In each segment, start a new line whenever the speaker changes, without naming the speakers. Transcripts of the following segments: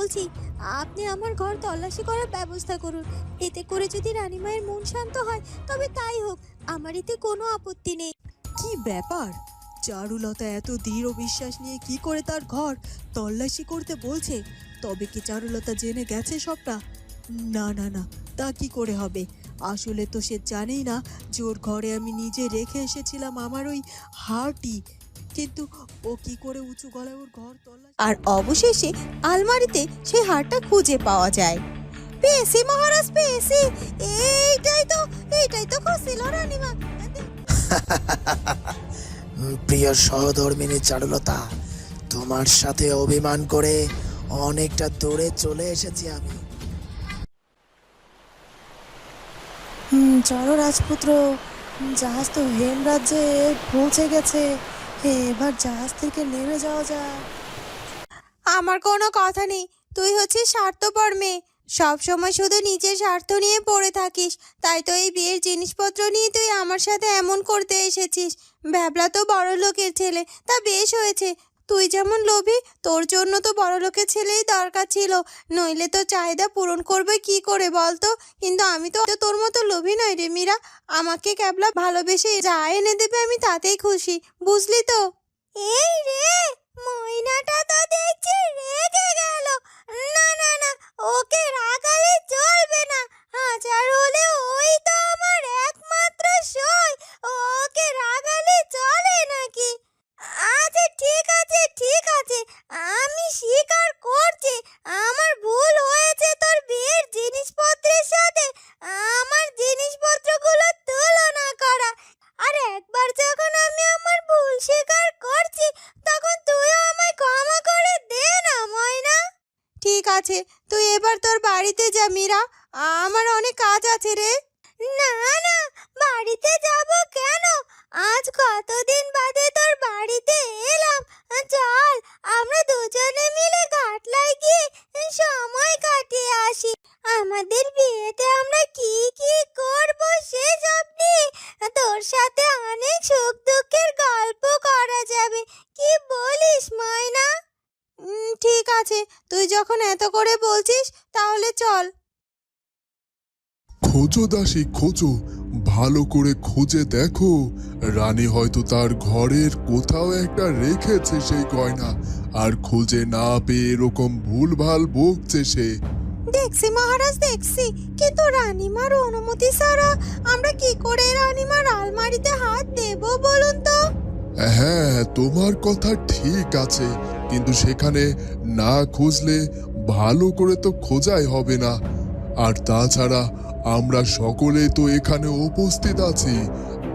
বলছি, আপনি আমার ঘর তল্লাশি করার ব্যবস্থা করুন। এতে করে যদি রানীমায়ের মন শান্ত হয়, তবে তাই হোক, আমার এতে কোনো আপত্তি নেই।
কি ব্যাপার? চারুলতা এত দৃঢ় বিশ্বাস নিয়ে কি করে তার ঘর তল্লাশি করতে বলছে? তবে কি চারুলতা জেনে গেছে সবটা? না না না, তা কি করে হবে? আসলে তো সে জানেই না যে ওর ঘরে আমি নিজে রেখে এসেছিলাম আমার ওই হারটি। কিন্তু ও কি করে উঁচু গলায় ওর ঘর তল্লাশি
আর অবশেষে আলমারিতে সেই হারটা খুঁজে পাওয়া যায়। পেয়েছি মহারাজ পেয়েছি। এইটাই তো এইটাই তো খুঁজছিল রানীমা।
প্রিয় সহধর্মিনী চারুলতা তোমার সাথে অভিমান করে অনেকটা দূরে চলে এসেছি আমি।
হুম চলো রাজপুত্র জাহাজ তো হেমরাজ্যে পৌঁছে গেছে। এবার জাহাজ থেকে নেমে যাওয়া যায়
আমার কোনো কথা নেই। তুই হচ্ছে স্বার্থপর মেয়ে। সবসময় শুধু নিজের স্বার্থ নিয়ে পড়ে থাকিস। তাই তো এই বিয়ের জিনিসপত্র নিয়ে তুই আমার সাথে এমন করতে এসেছিস। ভ্যাবলা তো বড় লোকের ছেলে। তা বেশ হয়েছে। তুই যেমন লোভী, তোর জন্য তো বড় লোকের ছেলেই দরকার ছিল। নইলে তো চাহিদা পূরণ করবে কি করে বলতো? কিন্তু আমি তো তোর মতো লোভী নই রে মীরা। আমাকে ক্যাবলা ভালোবেসে যা এনে দেবে আমি তাতেই খুশি, বুঝলি তো? এই রে, ময়নাটা তো দেখছি রেগে গেল। না না না, ওকে রাগালে চলবে না। হাজার হলে ওই তো আমার একমাত্র সই। ওকে রাগালে চলে নাকি আচ্ছা ঠিক আছে ঠিক আছে আমি স্বীকার করছি আমার ভুল হয়েছে তোর বিয়ের জিনিসপত্রের সাথে আমার জিনিসপত্রগুলো তুলনা করা আর একবার যখন আমি আমার ভুল স্বীকার করছি তখন তুইও আমায় ক্ষমা করে দে না ময়না ঠিক আছে তুই এবার তোর বাড়িতে যা মীরা আমার অনেক কাজ আছে রে না না বাড়িতে যাব কেন আজ কতদিন বাদে তোর বাড়িতে এলাম চল আমরা দুজনে মিলে ঘাটলায় গিয়ে সময় কাটিয়ে আসি আমাদের বিয়েতে আমরা কি কি করব সেসব নিয়ে তোর সাথে অনেক সুখ দুঃখের গল্প করা যাবে কি বলিস ময়না উম, ঠিক আছে তুই যখন এত করে বলছিস তাহলে চল
খোঁজো দাসী খোঁজো ভালো করে খুঁজে দেখো। রানী হয়তো তার ঘরের কোথাও একটা রেখেছে সেই গয়না। আর খুঁজে না পেয়ে এরকম ভুলভাল বকছে সে।
দেখছি মহারাজ দেখছি। কিন্তু রানীমার অনুমতি ছাড়া আমরা কি করে রানীমার আলমারিতে হাত দেব বলুন তো?
হ্যাঁ তোমার কথা ঠিক আছে। কিন্তু সেখানে না খুঁজলে ভালো করে তো খোঁজাই হবে না। আর তাছাড়া আমরা সকলে তো এখানে উপস্থিত আছি।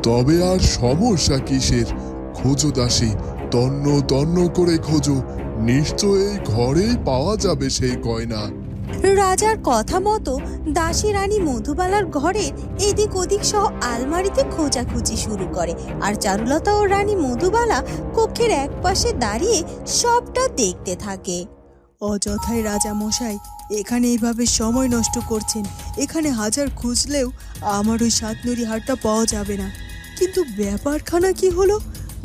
তবে আর সমস্যা কিসের? খোঁজো দাসী তন্ন তন্ন করে খোঁজো। নিশ্চয়ই ঘরেই পাওয়া যাবে সেই গয়না।
রাজার কথা মতো দাসী রানী মধুবালার ঘরের এদিক ওদিক সহ আলমারিতে খোঁজাখুঁজি শুরু করে। আর চারুলতা ও রানী মধুবালা কক্ষের এক পাশে দাঁড়িয়ে সবটা দেখতে থাকে।
অযথাই রাজা মশাই এখানে এইভাবে সময় নষ্ট করছেন। এখানে হাজার খুঁজলেও আমার ওই সাতনুরি হারটা পাওয়া যাবে না। কিন্তু ব্যাপারখানা কি হলো?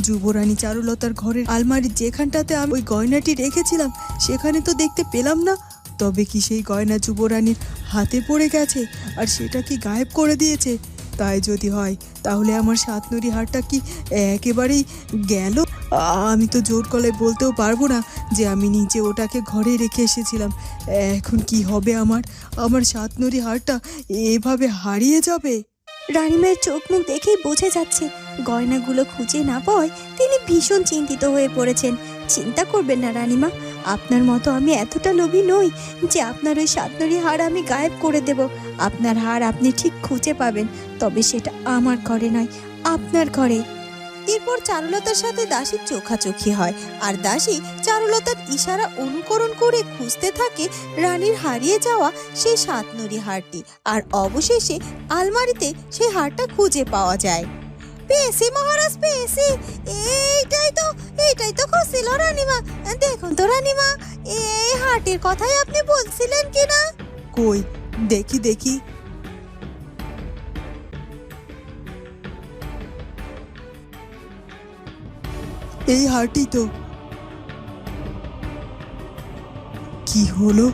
যুবরানী চারুলতার ঘরের আলমারির যেখানটাতে আমি ওই গয়নাটি রেখেছিলাম, সেখানে তো দেখতে পেলাম না। তবে কি সেই গয়না যুবরানীর হাতে পড়ে গেছে, আর সেটা কি গায়েব করে দিয়েছে? তাই যদি হয়, তাহলে আমার সাতনরি হারটা কি একেবারেই গেল? আমি তো জোর গলায় বলতেও পারব না যে আমি নিজে ওটাকে ঘরে রেখে এসেছিলাম। এখন কি হবে আমার? আমার সাতনরি হারটা এভাবে হারিয়ে যাবে?
রানীমায়ের চোখ মুখ দেখেই বোঝা যাচ্ছে, গয়নাগুলো খুঁজে না পাওয়ায় তিনি ভীষণ চিন্তিত হয়ে পড়েছেন। চিন্তা করবেন না রানীমা আপনার মতো আমি এতটা লোভী নই যে আপনার ওই সাতনরি হার আমি গায়েব করে দেব। আপনার হার আপনি ঠিক খুঁজে পাবেন, তবে সেটা আমার ঘরে নয়, আপনার ঘরে। এরপর চারুলতার সাথে দাসীর চোখাচোখি হয়, আর দাসী চারুলতার ইশারা অনুকরণ করে খুঁজতে থাকে রানীর হারিয়ে যাওয়া সেই সাতনরি হারটি, আর অবশেষে আলমারিতে সেই হারটা খুঁজে পাওয়া যায়। পেয়েছি, মহারাজ পেয়েছি। এইটাই তো এইটাই তো খুঁজছিল রানীমা। দেখুন তো রানীমা, এই হাটের কথাই আপনি বলছিলেন কি না
কই, দেখি দেখি। এই হারটি তো। কি হলো?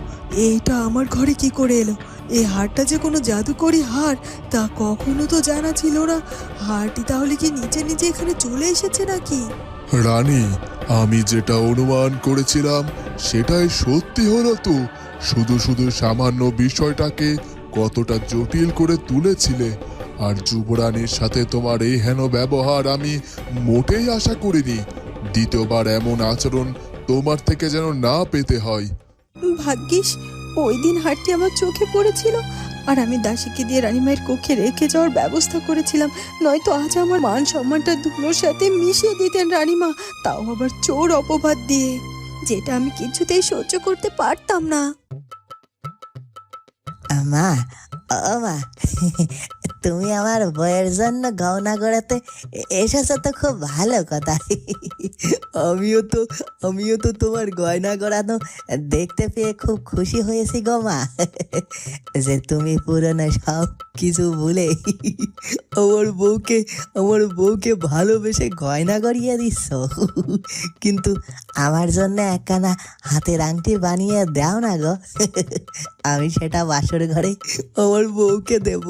এইটা আমার ঘরে কি করে এলো? এই হারটা যে কোনো জাদুকরি হার তা কখনো তো জানা ছিল না। হারটি তাহলে কি নিচে নিচে এখানে চলে এসেছে নাকি?
রানী আমি যেটা অনুমান করেছিলাম সেটাই সত্যি হলো তো। শুধু শুধু সামান্য বিষয়টাকে কতটা জটিল করে তুলেছিলে। আর যুবরানীর সাথে তোমার এই হেন ব্যবহার আমি মোটেই আশা করিনি। দ্বিতীয়বার এমন আচরণ তোমার থেকে যেন না পেতে হয়।
ভাগ্যিস ওই দিন হাটটি আমার চোখে পড়েছিল। আর আমি দাসীকে দিয়ে রানীমায়ের কক্ষে রেখে যাওয়ার ব্যবস্থা করেছিলাম। নয়তো আজ আমার মান সম্মানটা ধুলোর সাথে মিশিয়ে দিতেন রানীমা। তাও আবার চোর অপবাদ দিয়ে, যেটা আমি কিছুতেই সহ্য করতে পারতাম না।
মা ও মা তুমি আমার বইয়ের জন্য গহনা গড়াতে এসেছ তো খুব ভালো কথা। আমিও তো আমিও তো তোমার গয়না গড়ানো দেখতে পেয়ে খুব খুশি হয়েছি গো মা। যে তুমি পুরনো সব কিছু ভুলে আমার বউকে আমার বউকে ভালোবেসে গয়না গড়িয়ে দিচ্ছ। কিন্তু আমার জন্য একখানা হাতের আংটি বানিয়ে দাও না গো। আমি সেটা বাসর ঘরে আমার বউকে দেব।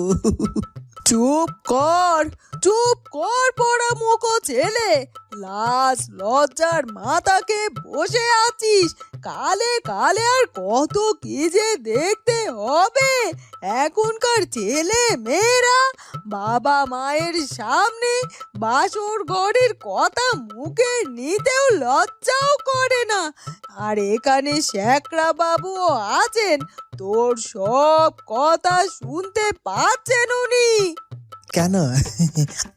চুপ কর! চুপ কর পড়া মোকো ছেলে। লাজ লজ্জার মাথাকে বসে আছিস। কালে কালে আর কত কি যে দেখতে হবে। এখনকার ছেলে মেয়েরা, বাবা মায়ের সামনে বাসর ঘরের কথা মুখে নিতেও লজ্জাও করে না। আর এখানে শেখরা বাবুও আছেন, তোর সব কথা শুনতে পাচ্ছেন উনি।
কেন?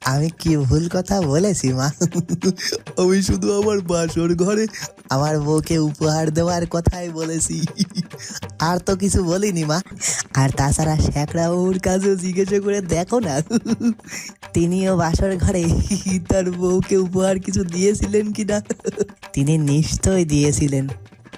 আমি কি ভুল কথা বলেছি মা? আমি শুধু আমার বাসর ঘরে আমার বউকে উপহার দেওয়ার কথাই বলেছি। আর তো কিছু বলিনি মা। আর তাছাড়া শেখরা বাবুর কাছেও জিজ্ঞেস করে দেখো না। তিনিও বাসর ঘরে তার বউকে উপহার কিছু দিয়েছিলেন কিনা? তিনি নিশ্চয় দিয়েছিলেন।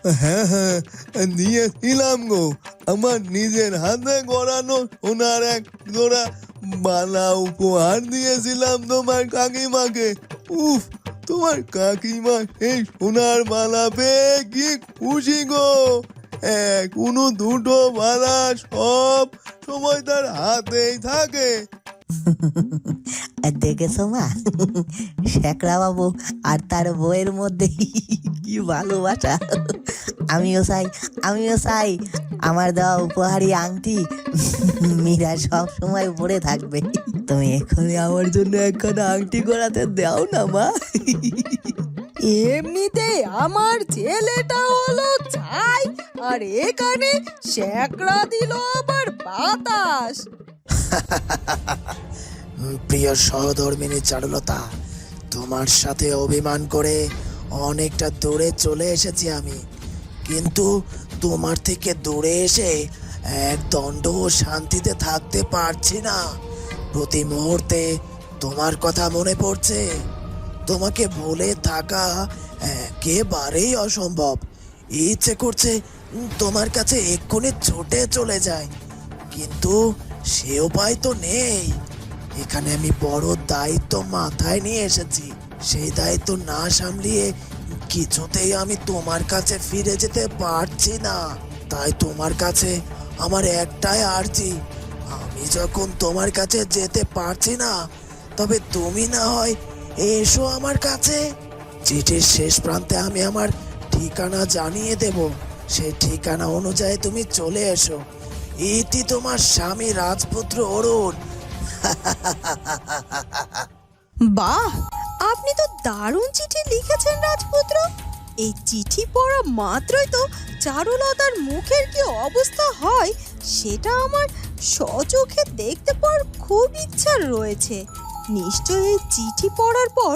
হ্যাঁ হ্যাঁ নিয়েছিলাম গো। আমার নিজের হাতে গড়ানো ওনার এক জোড়া মালা উপহার দিয়েছিলাম তোমার কাকিমাকে। উফ, তোমার কাকিমা এই সোনার মালা পেয়ে কি খুশি গো। এক কোনো দুটো মালা সব সময় তার হাতেই থাকে।
দেখেছ মা? শেখরা বাবু আর তার বউয়ের মধ্যে কি ভালোবাসা? আমিও চাই আমিও চাই। আমার দেওয়া উপহারি আংটি মীরা সব সময় পরে থাকবে। তুমি এখনই আমার জন্য একখানা আংটি করাতে দাও না মা।
এমনিতেই আমার ছেলেটা হলো ছাই আর এখানে শেকড়া দিল আবার বাতাস।
প্রিয় সহধর্মিনী চারুলতা, তোমার সাথে অভিমান করে অনেকটা দূরে চলে এসেছি আমি। কিন্তু তোমার থেকে দূরে এসে এক দণ্ড শান্তিতে থাকতে পারছি না। প্রতি মুহূর্তে তোমার কথা মনে পড়ছে। তোমাকে ভুলে থাকা একেবারেই অসম্ভব। ইচ্ছে করছে তোমার কাছে এক্ষুনি ছুটে চলে যায় কিন্তু সে উপায় তো নেই। এখানে আমি বড় দায়িত্ব মাথায় নিয়ে এসেছি। সেই দায়িত্ব না সামলিয়ে কিছুতেই আমি তোমার কাছে ফিরে যেতে পারছি না। তাই তোমার কাছে আমার একটাই আর্জি, আমি যখন তোমার কাছে যেতে পারছি না, তবে তুমি না হয় এসো আমার কাছে। চিঠির শেষ প্রান্তে আমি আমার ঠিকানা জানিয়ে দেব। সেই ঠিকানা অনুযায়ী তুমি চলে এসো। ইতি তোমার স্বামী রাজপুত্র অরুণ।
বাহ, আপনি তো দারুণ চিঠি লিখেছেন রাজপুত্র। এই চিঠি পড়া মাত্রই তো চারুলতার মুখের কি অবস্থা হয়, সেটা আমার সচোখে দেখতে পাওয়ার খুব ইচ্ছা রয়েছে। নিশ্চয়ই চিঠি পড়ার পর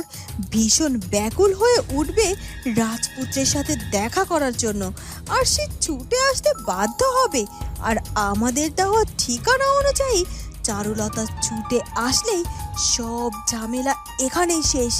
ভীষণ ব্যাকুল হয়ে উঠবে রাজপুত্রের সাথে দেখা করার জন্য। আর সে ছুটে আসতে বাধ্য হবে। আর আমাদের দেওয়া ঠিকানা অনুযায়ী চারুলতা ছুটে আসলেই সব ঝামেলা এখানেই শেষ।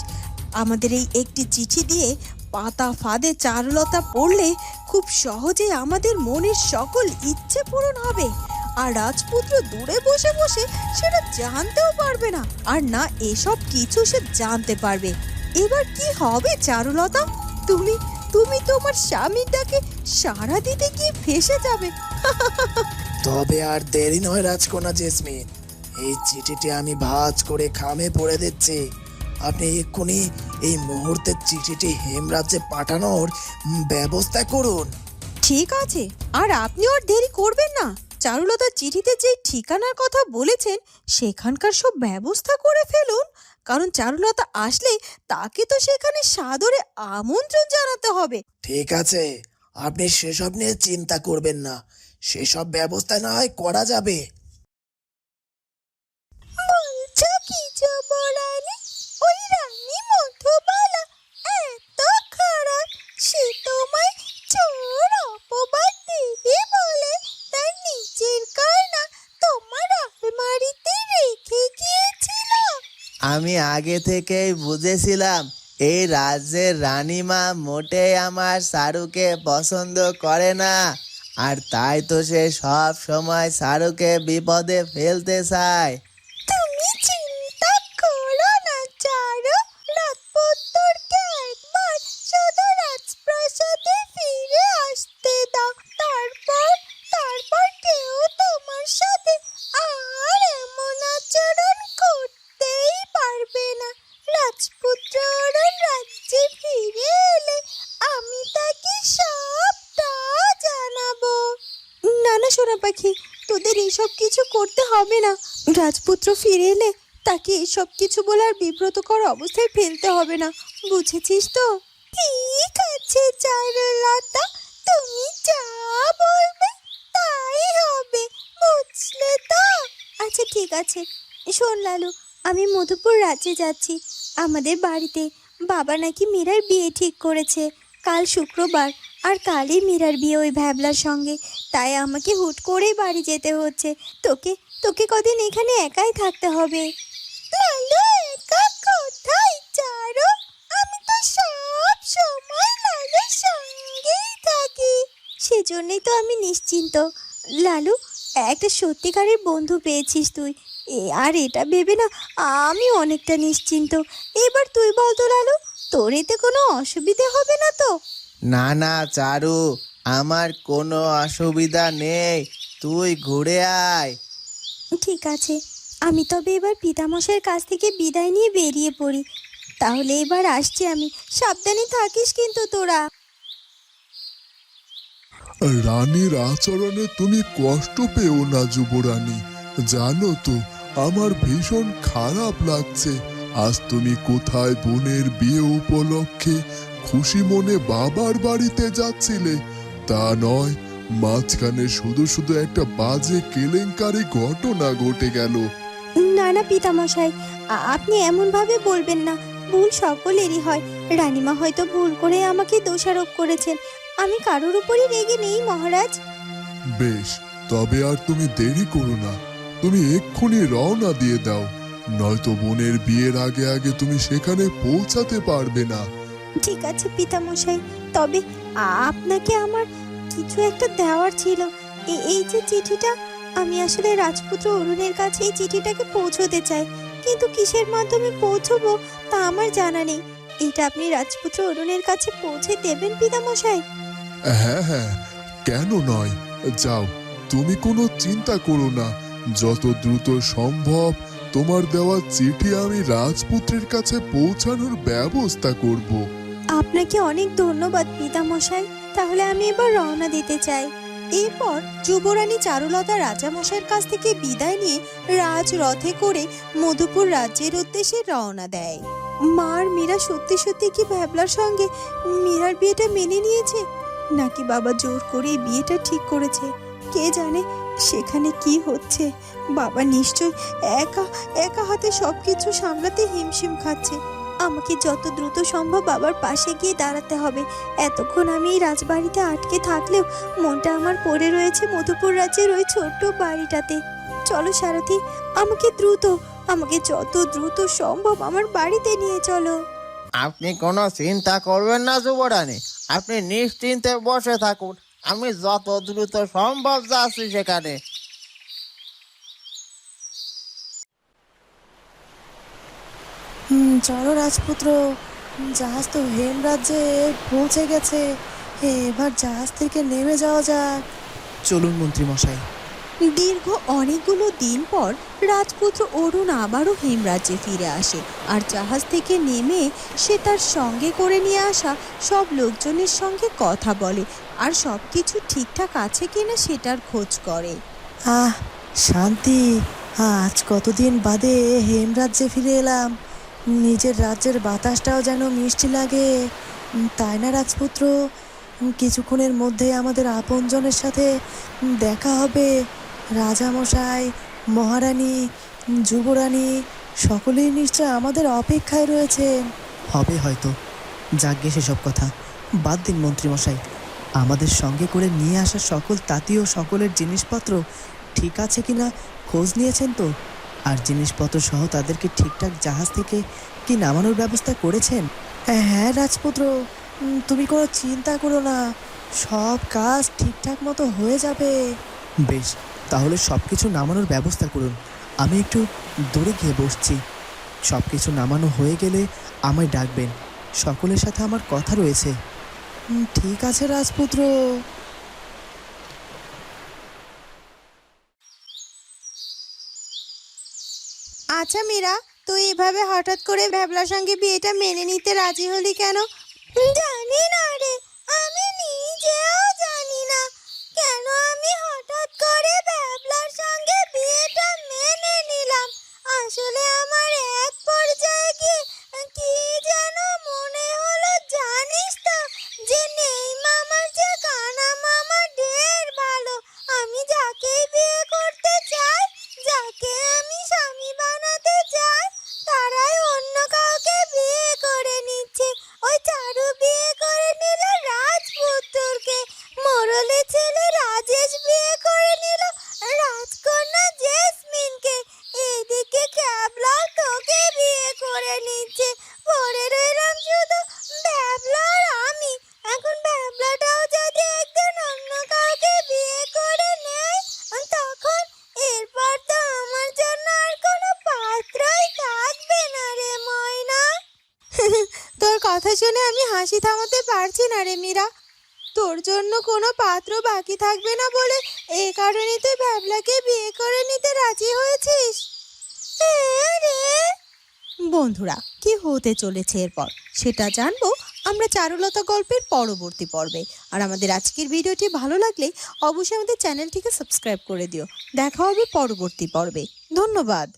আমাদের এই একটি চিঠি দিয়ে পাতা ফাঁদে চারুলতা পড়লে খুব সহজেই আমাদের মনের সকল ইচ্ছে পূরণ হবে। আর রাজপুত্র দূরে বসে বসে সেটা জানতেও পারবে না। আর না এসব কিছু সে জানতে পারবে। এবার কি হবে চারুলতা? তুমি
তুমি তোমার স্বামীর ডাকে সাড়া দিতে গিয়ে ফেসে যাবে।
তবে আর দেরি নয় রাজকন্যা জেসমিন। এই চিঠিটি আমি ভাঁজ করে খামে পড়ে দিচ্ছি। আপনি এক্ষুনি এই মুহূর্তে চিঠিটি হেমরাজ্যে পাঠানোর ব্যবস্থা করুন।
ঠিক আছে আর আপনি আর দেরি করবেন না। চারুলতা চিঠিতে যে ঠিকানার কথা বলেছেন, সেখানকার সব ব্যবস্থা করে ফেলুন। কারণ চারুলতা আসলে তাকে তো সেখানে সাদরে আমন্ত্রণ জানাতে হবে।
ঠিক আছে, আপনি সেসব নিয়ে চিন্তা করবেন না। সেসব ব্যবস্থা না হয় করা যাবে
বলছো কি যুবরানী ওই রানী মধুবালা এত খারাপ সে তোমায় চোর অপবাদ দেবে বলে তার নিজের কারণা তোমার আলমারিতে রেখে গিয়েছিল
আমি আগে থেকেই বুঝেছিলাম, এই রাজ্যের রানীমা মোটেই আমার সারুকে পছন্দ করে না। আর তাই তো সে সব সময় সারুকে বিপদে ফেলতে চায়।
হবে না। রাজপুত্র ফিরে এলে তাকে এইসব কিছু বলার বিব্রতকর অবস্থায় ফেলতে হবে না। বুঝেছিস তো? ঠিক আছে, চারুলতা, তুমি যা বলবে তাই হবে, বুঝলে তো? আচ্ছা ঠিক আছে। শোন লালু, আমি মধুপুর রাজ্যে যাচ্ছি। আমাদের বাড়িতে বাবা নাকি মীরার বিয়ে ঠিক করেছে। কাল শুক্রবার, আর কালই মীরার বিয়ে ওই ভ্যাবলার সঙ্গে। তাই আমাকে হুট করেই বাড়ি যেতে হচ্ছে। তোকে তোকে কদিন এখানে একাই থাকতে হবে। একা আমি তো সব সময় লালুর সঙ্গেই থাকি। সেজন্যই তো আমি নিশ্চিন্ত। লালু, একটা সত্যিকারের বন্ধু পেয়েছিস তুই। এ, আর এটা ভেবে না আমি অনেকটা নিশ্চিন্ত। এবার তুই বল তো লালু, তোর এতে কোনো অসুবিধে হবে না তো?
না না, চারু, আমার কোনো অসুবিধা নেই। তুই ঘুরে আয়।
ঠিক আছে। আমি তবে এবার পিতামশাইয়ের কাছ থেকে বিদায় নিয়ে বেরিয়ে পড়ি। তাহলে এবার আসছি আমি। সাবধানে থাকিস কিন্তু তোরা।
রানীর আচরণে তুমি কষ্ট পেও না, যুবরানী। জানো তো, আমার ভীষণ খারাপ লাগছে। আজ তুমি কোথায় বোনের বিয়ে উপলক্ষে খুশি মনে বাবার বাড়িতে যাচ্ছিলে? তা নয় মাঝখানে শুধু শুধু একটা বাজে কেলেঙ্কারি ঘটনা ঘটে গেল।
না না পিতামশাই আপনি এমনভাবে বলবেন না। ভুল সকলেরই হয়। রানীমা হয়তো ভুল করে আমাকে দোষারোপ করেছেন। আমি কারোর উপরই রেগে নেই মহারাজ।
বেশ তবে আর তুমি দেরি করো না। তুমি এক্ষুনি রওনা দিয়ে দাও। নয়তো বোনের বিয়ের আগে আগে তুমি সেখানে পৌঁছাতে পারবে না।
ঠিক আছে পিতামশাই। তবে আপনাকে আমার কিছু একটা দেওয়ার ছিল। এই যে চিঠিটা আমি আসলে রাজপুত্র অরুণের কাছে এই চিঠিটাকে পৌঁছতে চাই। কিন্তু কিসের মাধ্যমে পৌঁছবো তা আমার জানা নেই। এটা আপনি রাজপুত্র অরুণের কাছে পৌঁছে দেবেন পিতামশাই?
হ্যাঁ হ্যাঁ। কেন নয়? যাও তুমি কোনো চিন্তা করো না। যত দ্রুত সম্ভব তোমার দেওয়া চিঠি আমি রাজপুত্রের কাছে পৌঁছানোর ব্যবস্থা করব।
আপনাকে অনেক ধন্যবাদ পিতামশাই। তাহলে আমি এবার রওনা দিতে চাই। এরপর যুবরানী চারুলতা রাজামশাইয়ের কাছ থেকে বিদায় নিয়ে রাজ রথে করে মধুপুর রাজ্যের উদ্দেশ্যে রওনা দেয়। মার মীরা সত্যি সত্যি কি ভ্যাবলার সঙ্গে মীরার বিয়েটা মেনে নিয়েছে? নাকি বাবা জোর করে বিয়েটা ঠিক করেছে? কে জানে সেখানে কি হচ্ছে? বাবা নিশ্চয় একা একা হাতে সবকিছু সামলাতে হিমশিম খাচ্ছে। আমাকে যত দ্রুত সম্ভব বাবার পাশে গিয়ে দাঁড়াতে হবে। এতক্ষণ আমি এই রাজবাড়িতে আটকে থাকলেও মনটা আমার পড়ে রয়েছে মধুপুর রাজ্যের ওই ছোট্ট বাড়িটাতে। চলো সারথি, আমাকে দ্রুত, আমাকে যত দ্রুত সম্ভব আমার বাড়িতে নিয়ে চলো।
আপনি কোনো চিন্তা করবেন না যুবরানী, আপনি নিশ্চিন্তে বসে থাকুন। আমি যত দ্রুত সম্ভব যাচ্ছি সেখানে
হুম চলো রাজপুত্র
জাহাজ তো হেমরাজ্যে পৌঁছে গেছে। এবার জাহাজ থেকে নেমে যাওয়া যাক।
চলুন মন্ত্রী মশাই
দীর্ঘ অনেকগুলো দিন পর রাজপুত্র অরুণ আবারও হেমরাজ্যে ফিরে আসে। আর জাহাজ থেকে নেমে সে তার সঙ্গে করে নিয়ে আসা সব লোকজনের সঙ্গে কথা বলে। আর সব কিছু ঠিকঠাক আছে কিনা সেটার খোঁজ করে।
আহ শান্তি। আজ কতদিন বাদে হেমরাজ্যে ফিরে এলাম। নিজের রাজ্যের বাতাসটাও যেন মিষ্টি লাগে। তাই না, রাজপুত্র? কিছুক্ষণের মধ্যে আমাদের আপনজনের সাথে দেখা হবে। রাজামশাই, মহারানী যুবরানী, সকলেই নিশ্চয় আমাদের অপেক্ষায় রয়েছে।
হবে হয়তো। যাগ্যে সেসব কথা। বাদ দিন মন্ত্রীমশাই। আমাদের সঙ্গে করে নিয়ে আসা সকল তাঁতীয় সকলের জিনিসপত্র ঠিক আছে কিনা খোঁজ নিয়েছেন তো? আর জিনিসপত্র সহ তাদেরকে ঠিকঠাক জাহাজ থেকে কি নামানোর ব্যবস্থা করেছেন?
হ্যাঁ রাজপুত্র। তুমি কোনো চিন্তা করো না। সব কাজ ঠিকঠাক মতো হয়ে যাবে।
বেশ, তাহলে সব কিছু নামানোর ব্যবস্থা করুন। আমি একটু দূরে গিয়ে বসছি। সব কিছু নামানো হয়ে গেলে আমায় ডাকবেন। সকলের সাথে আমার কথা রয়েছে।
ঠিক আছে, রাজপুত্র।
আচ্ছা মীরা, তুই এভাবে হঠাৎ করে ভ্যাবলার সঙ্গে বিয়েটা মেনে নিতে রাজি হলি কেন? জানি না রে, আমি নিজেও জানি না। কেন আমি হঠাৎ করে ভ্যাবলার সঙ্গে বিয়েটা মেনে নিলাম? আসলে আমার এক পর্যায়ে কি কথা শুনে আমি হাসি থামাতে পারছি না রে মীরা। তোর জন্য কোনো পাত্র বাকি থাকবে না বলে এই কারণে তুই ভ্যাবলাকে বিয়ে করে নিতে রাজি হয়েছিস? হ্যাঁ বন্ধুরা, কি হতে চলেছে এরপর? সেটা জানব আমরা চারুলতা গল্পের পরবর্তী পর্বে। আর আমাদের আজকের ভিডিওটি ভালো লাগলে অবশ্যই আমাদের চ্যানেলটিকে সাবস্ক্রাইব করে দিও। দেখা হবে পরবর্তী পর্বে। ধন্যবাদ।